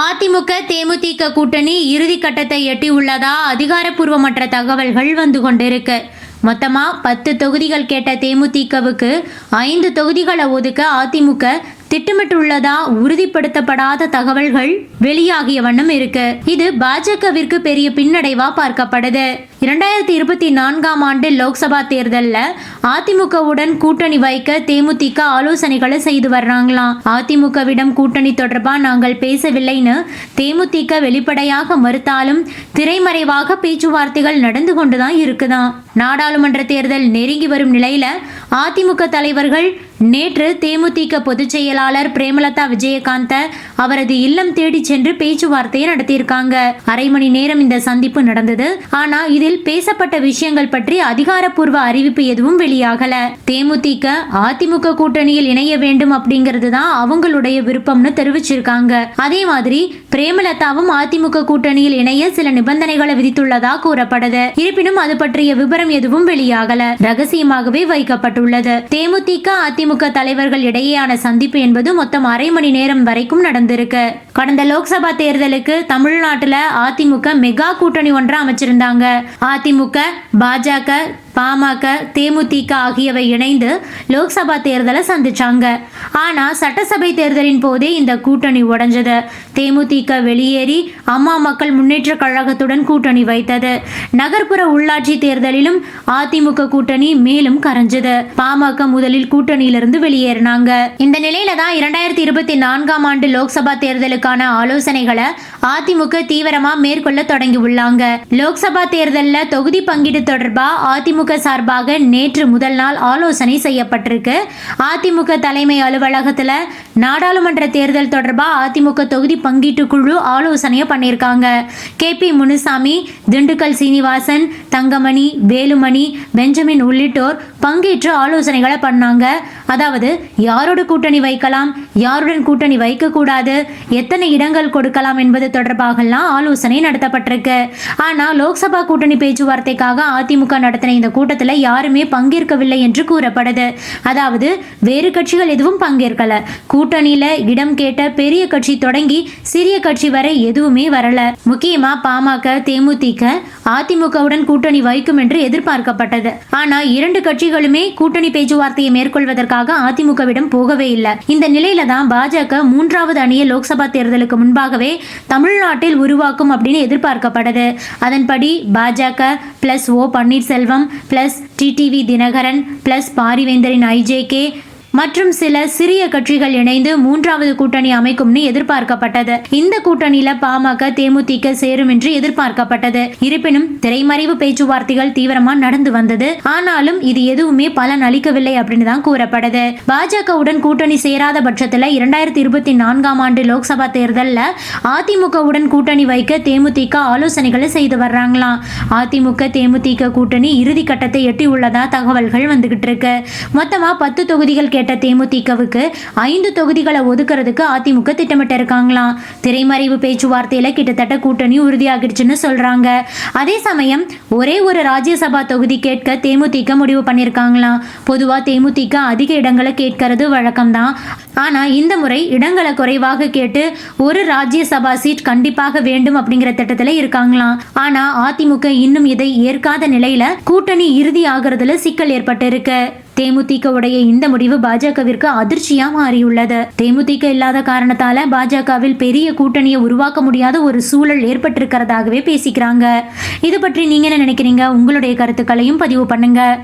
அதிமுக தேமுதிக கூட்டணி இறுதி கட்டத்தை எட்டியுள்ளதா அதிகாரப்பூர்வமற்ற தகவல்கள் வந்து கொண்டிருக்கு. மொத்தமா பத்து தொகுதிகள் கேட்ட தேமுதிகவுக்கு ஐந்து தொகுதிகளை ஒதுக்க அதிமுக திட்டமிட்டுள்ளதா? உறுதிப்படுத்தப்படாத தகவல்கள் வெளியாகிய வண்ணம் இருக்கு. இது பாஜகவிற்கு பெரிய பின்னடைவா பார்க்கப்படுது. இரண்டாயிரத்தி இருபத்தி நான்காம் ஆண்டு லோக்சபா தேர்தலில் அதிமுகவுடன் கூட்டணி வைக்க தேமுதிக ஆலோசனைகளை செய்து வர்றாங்களாம் அதிமுகவிடம் கூட்டணி தொடர்பாக நாங்கள் பேசவில்லைன்னு தேமுதிக வெளிப்படையாக மறுத்தாலும் திரைமறைவாக பேச்சுவார்த்தைகள் நடந்து கொண்டுதான் இருக்குதாம் நாடாளுமன்ற தேர்தல் நெருங்கி வரும் நிலையில அதிமுக தலைவர்கள் நேற்று தேமுதிக பொதுச் செயலாளர் பிரேமலதா விஜயகாந்த அவரது இல்லம் தேடி சென்று பேச்சுவார்த்தையை நடத்தியிருக்காங்க. அரை மணி நேரம் இந்த சந்திப்பு நடந்தது. ஆனா இதில் பேசப்பட்ட விஷயங்கள் பற்றி அதிகாரப்பூர்வ அறிவிப்பு எதுவும் வெளியாகல. தேமுதிக அதிமுக கூட்டணியில் இணைய வேண்டும் அப்படிங்கிறது தான் அவங்களுடைய விருப்பம்னு தெரிவிச்சிருக்காங்க. அதே மாதிரி பிரேமலதாவும் அதிமுக கூட்டணியில் இணைய சில நிபந்தனைகளை விதித்துள்ளதா கூறப்படுது இருப்பினும் அது பற்றிய விவரம் எதுவும் வெளியாகல. ரகசியமாகவே வைக்கப்பட்டுள்ளது. தேமுதிக அதிமுக தலைவர்கள் இடையேயான சந்திப்பு என்பது மொத்தம் அரை மணி நேரம் வரைக்கும் நடந்திருக்கு. கடந்த லோக்சபா தேர்தலுக்கு தமிழ்நாட்டுல அதிமுக மெகா கூட்டணி ஒன்றை அமைச்சிருந்தாங்க. அதிமுக பாஜக பாமக தேமுதிக ஆகியவை இணைந்து லோக்சபா தேர்தலை சந்திச்சாங்க. ஆனா சட்டசபை தேர்தலின் போதே இந்த கூட்டணி உடைஞ்சது. தேமுதிக வெளியேறி அம்மா மக்கள் முன்னேற்ற கழகத்துடன் கூட்டணி வைத்தது. நகர்ப்புற உள்ளாட்சி தேர்தலிலும் அதிமுக கூட்டணி மேலும் கரைஞ்சது. பாமக முதலில் கூட்டணியிலிருந்து வெளியேறினாங்க. இந்த நிலையில தான் இரண்டாயிரத்தி இருபத்தி நான்காம் ஆண்டு லோக்சபா தேர்தலுக்கான ஆலோசனைகளை அதிமுக தீவிரமா மேற்கொள்ள தொடங்கி உள்ளாங்க. லோக்சபா தேர்தல்ல தொகுதி பங்கீடு தொடர்பா அதிமுக சார்பாக நேற்று முதல் நாள் ஆலோசனை செய்யப்பட்டிருக்கு. அதிமுக தலைமை அலுவலகத்தில் நாடாளுமன்ற தேர்தல் தொடர்பாக அதிமுக தொகுதி பங்கீட்டு குழு ஆலோசனையை பண்ணியிருக்காங்க. K P Munusamy Dindigul Srinivasan Thangamani Velumani Benjamin உள்ளிட்டோர் பங்கேற்று ஆலோசனைகளை பண்ணாங்க. அதாவது யாரோட கூட்டணி வைக்கலாம் யாருடன் கூட்டணி வைக்கக்கூடாது எத்தனை இடங்கள் கொடுக்கலாம் என்பது தொடர்பாகலாம் ஆலோசனை நடத்தப்பட்டிருக்கு. ஆனால் லோக்சபா கூட்டணி பேச்சுவார்த்தைக்காக அதிமுக நடத்தின இந்த கூட்டத்தில் யாருமே பங்கேற்கவில்லை என்று கூறப்படுது. அதாவது வேறு கட்சிகள் எதுவும் பங்கேற்கல. கூட்டணியில இடம் கேட்ட பெரிய கட்சி தொடங்கி சிறிய கட்சி வரை எதுவுமே வரல. முக்கியமா பாமக தேமுதிக அதிமுகவுடன் கூட்டணி வைக்கும் என்று எதிர்பார்க்கப்பட்டது. ஆனால் இரண்டு கட்சிகளுமே கூட்டணி பேச்சுவார்த்தையை மேற்கொள்வதற்காக அதிமுகவிடம் போகவே இல்லை. இந்த நிலையில தான் பாஜக மூன்றாவது அணியை லோக்சபா தேர்தலுக்கு முன்பாகவே தமிழ்நாட்டில் உருவாக்கும் அப்படின்னு எதிர்பார்க்கப்படுது அதன்படி பாஜக plus O Panneerselvam plus TTV Dhinakaran plus பாரிவேந்தரின் IJK மற்றும் சில சிறிய கட்சிகள் இணைந்து மூன்றாவது கூட்டணி அமைக்கும்னு எதிர்பார்க்கப்பட்டது. இந்த கூட்டணியில பாமக தேமுதிக சேரும் என்று எதிர்பார்க்கப்பட்டது. இருப்பினும் திரைமறைவு பேச்சுவார்த்தைகள் தீவிரமா நடந்து வந்தது. ஆனாலும் இது எதுவுமே பலன் அளிக்கவில்லை அப்படின்னு தான் கூறப்படுது. பாஜகவுடன் கூட்டணி சேராத பட்சத்துல இரண்டாயிரத்தி இருபத்தி நான்காம் ஆண்டு லோக்சபா தேர்தலில் அதிமுகவுடன் கூட்டணி வைக்க தேமுதிக ஆலோசனைகளை செய்து வர்றாங்களாம் அதிமுக தேமுதிக கூட்டணி இறுதி கட்டத்தை எட்டியுள்ளதா தகவல்கள் வந்துகிட்டு இருக்கு. மொத்தமா பத்து தொகுதிகள் கேட்ட தேமுதிகவுக்கு ஐந்து தொகுதிகளை ஒதுக்குறதுக்கு அதிமுக திட்டமிட்டு இருக்காங்களாம் திரைமறைவு பேச்சுவார்த்தையில கிட்டத்தட்ட கூட்டணி உறுதியாகிடுச்சுன்னு சொல்றாங்க. அதே சமயம் ஒரே ஒரு ராஜ்யசபா தொகுதி கேட்க தேமுதிக முடிவு பண்ணியிருக்காங்களாம் பொதுவா தேமுதிக அதிக இடங்களை கேட்கறது வழக்கம்தான். ஆனால் இந்த முறை இடங்களை குறைவாக கேட்டு ஒரு ராஜ்யசபா சீட் கண்டிப்பாக வேண்டும் அப்படிங்கிற திட்டத்தில் இருக்காங்களாம் ஆனால் அதிமுக இன்னும் இதை ஏற்காத நிலையில கூட்டணி இறுதி ஆகிறதுல சிக்கல் ஏற்பட்டு இருக்கு தேமுதிக உடைய இந்த முடிவு பாஜகவிற்கு அதிர்ச்சியா மாறியுள்ளது. தேமுதிக இல்லாத காரணத்தால பாஜகவில் பெரிய கூட்டணியை உருவாக்க முடியாத ஒரு சூழல் ஏற்பட்டிருக்கிறதாகவே பேசிக்கிறாங்க. இது பற்றி நீங்க என்ன நினைக்கிறீங்க? உங்களுடைய கருத்துக்களையும் பதிவு பண்ணுங்க.